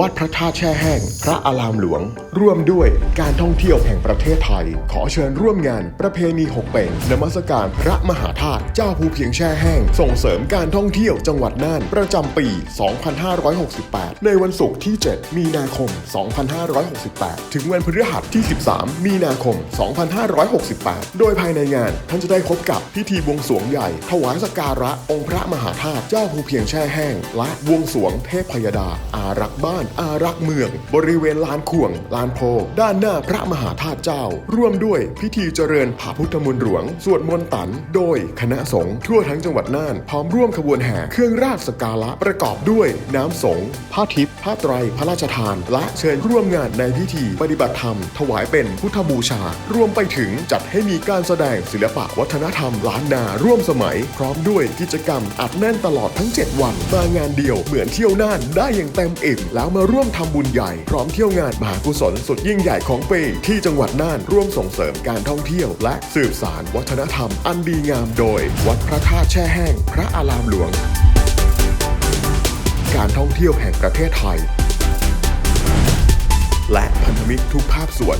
วัดพระธาตุแช่แห้ง พระอารามหลวง ร่วมด้วยการท่องเที่ยวแห่งประเทศไทย ขอเชิญร่วมงานประเพณีหกเป่งนมัสการพระมหาธาตุเจ้าภูเพียงแช่แห้ง ส่งเสริมการท่องเที่ยวจังหวัดน่าน ประจำปี 2568 ในวันศุกร์ที่ 7 มีนาคม 2568 ถึงวันพฤหัสที่ 13 มีนาคม 2568 โดยภายในงานท่านจะได้พบกับพิธีบวงสรวงใหญ่ ถวายสักการะองค์พระมหาธาตุเจ้าภูเพียงแช่แห้ง และบวงสรวงเทพพยดาอารักษ์บ้านอารักษ์เมือง บริเวณลานข่วง ลานโพ ด้านหน้าพระมหาธาตุเจ้า ร่วมด้วยพิธีเจริญพระพุทธมนต์หลวง สวดมนต์ตัน โดยคณะสงฆ์ทั่วทั้งจังหวัดน่าน พร้อมร่วมขบวนแห่เครื่องราชสกการะประกอบด้วย น้ำสงฆ์ผ้าทิพย์ผ้าไตรพระราชทาน และเชิญร่วมงานในพิธีปฏิบัติธรรม ถวายเป็นพุทธบูชา รวมไปถึงจัดให้มีการแสดงศิลปะวัฒนธรรมล้านนาร่วมสมัย พร้อมด้วยกิจกรรมอัดแน่นตลอดทั้ง 7 วันมางานเดียวเหมือนเที่ยวน่านได้อย่างเต็มอิ่มแล้วมาร่วมทำบุญใหญ่ พร้อมเที่ยวงานมหากุศลสุดยิ่งใหญ่ของปี ที่จังหวัดน่านร่วมส่งเสริมการท่องเที่ยว และสืบสารวัฒนธรรม อันดีงามโดย วัดพระธาตุแช่แห้ง พระอารามหลวง การท่องเที่ยวแห่งประเทศไทย และพันธมิตรทุกภาคส่วน